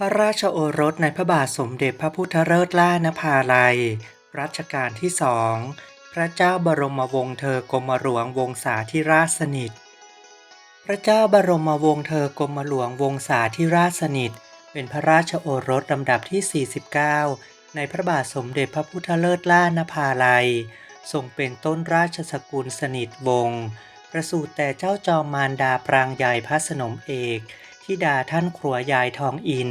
พระราชโอรสในพระบาทสมเด็จพระพุทธเลิศล่านภาลัย รัชกาลที่สอง พระเจ้าบรมวงศ์เธอกรมหลวงวงศาธิราชสนิท พระเจ้าบรมวงศ์เธอกรมหลวงวงศาธิราชสนิท เป็นพระราชโอรสลำดับที่ 49 ในพระบาทสมเด็จพระพุทธเลิศล่านภาลัย ทรงเป็นต้นราชสกุลสนิทวงศ์ประสูติแต่เจ้าจอมมารดาปรางใหญ่พระสนมเอก ทิดาท่านครัวยายทองอิน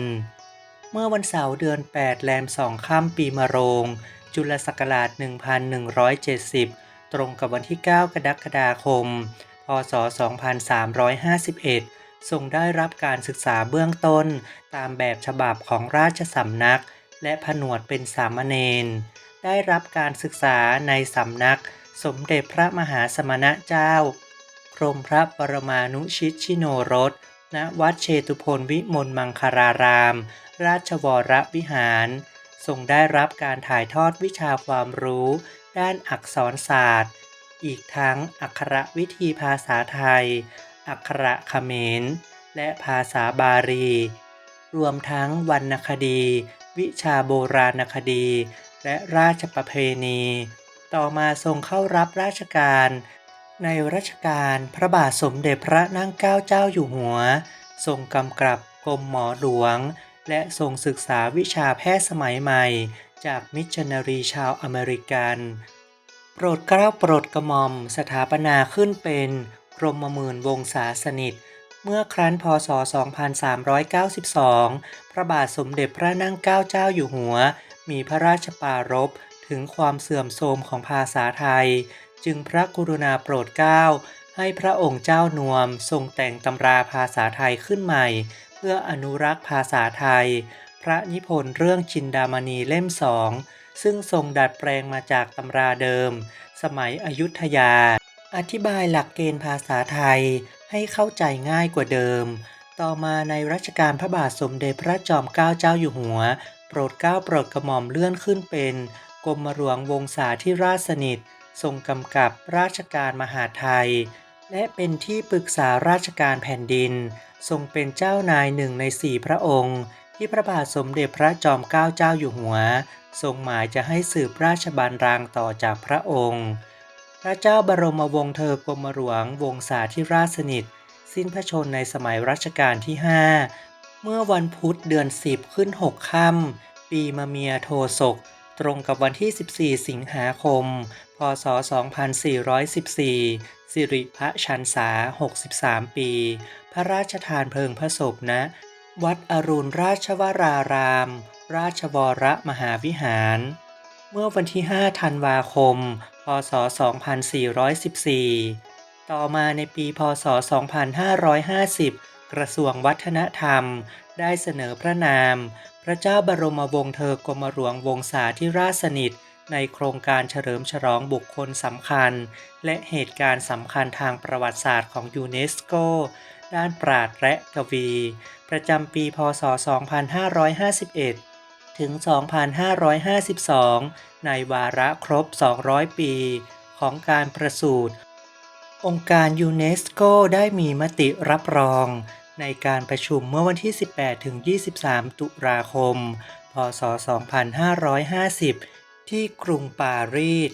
เมื่อวันเสาร์เดือน 8 แรมสองค่ำปีมะโรง จุลศักราช 1170 ตรงกับวันที่ 9 กรกฎาคม พศ 2351 ทรงได้รับการศึกษาเบื้องต้นตามแบบฉบับของราชสำนัก และผนวดเป็นสามเณร ได้รับการศึกษาในสำนักสมเด็จพระมหาสมณเจ้า กรมพระปรมานุชิตชิโนรส ณวัดเชตุพนวิมลมังคาราราม ราชวรวิหาร ทรงได้รับการถ่ายทอดวิชาความรู้ ด้านอักษรศาสตร์ อีกทั้งอักขระวิธีภาษาไทย อักขระเขมร และภาษาบาลี รวมทั้งวรรณคดี วิชาโบราณคดี และราชประเพณี ต่อมาทรงเข้ารับราชการ ในรัชกาลพระบาทสมเด็จพระนั่งเกล้าเจ้าอยู่หัว ทรงกำกับกรมหมอหลวง และทรงศึกษาวิชาแพทย์สมัยใหม่ จากมิชชันนารีชาวอเมริกัน โปรดเกล้าโปรดกระหม่อมสถาปนาขึ้นเป็นกรมหมื่นวงศาสนิท เมื่อครั้นพศ 2392 พระบาทสมเด็จพระนั่งเกล้าเจ้าอยู่หัว มีพระราชปรารภถึงความเสื่อมโทรมของภาษาไทย จึงพระกรุณาโปรดเกล้าให้พระองค์เจ้านวมทรงแต่งตำราภาษาไทยขึ้นใหม่ เพื่ออนุรักษ์ภาษาไทย พระนิพนธ์เรื่องจินดามณีเล่มสองซึ่งทรงดัดแปลงมาจากตำราเดิม สมัยอยุธยา อธิบายหลักเกณฑ์ภาษาไทยให้เข้าใจง่ายกว่าเดิม ต่อมาในรัชกาลพระบาทสมเด็จพระจอมเกล้าเจ้าอยู่หัว โปรดเกล้าโปรดกระหม่อมเลื่อนขึ้นเป็นกรมหลวงวงศาธิราชสนิท ทรงกำกับราชการมหาไทย และเป็นที่ปรึกษาราชการแผ่นดิน ทรงเป็นเจ้านายหนึ่งในสี่พระองค์ ที่พระบาทสมเด็จพระจอมเกล้าเจ้าอยู่หัว ทรงหมายจะให้สืบราชบัลลังก์ต่อจากพระองค์ พระเจ้าบรมวงศ์เธอกรมหลวงวงศาธิราชสนิท สิ้นพระชนในสมัยรัชกาลที่ 5 เมื่อวันพุธเดือน 10 ขึ้น 6 ค่ำปีมะเมียโทศกตรงกับวันที่ 14 สิงหาคม ศ 2414 สิริพระชันษา 63 ปี พระราชทานเพลิงพระศพณวัดอรุณราชวราราม ราชวรมหาวิหาร เมื่อวันที่ 5 ธันวาคม พศ 2414 ต่อมาในปี พศ 2550 กระทรวงวัฒนธรรมได้เสนอพระนาม พระเจ้าบรมวงศ์เธอกรมหลวงวงศาธิราชสนิท ในโครงการเฉลิมฉลองบุคคลสำคัญ และเหตุการณ์สำคัญทางประวัติศาสตร์ของยูเนสโก ด้านปราดและกวี ประจำปี พศ 2551 ถึง 2552 ในวาระครบ 200 ปีของการประสูติองค์การยูเนสโกได้มีมติรับรอง ในการประชุมเมื่อวันที่ 18 ถึง 23 ตุลาคม พศ 2550 ที่กรุงปารีส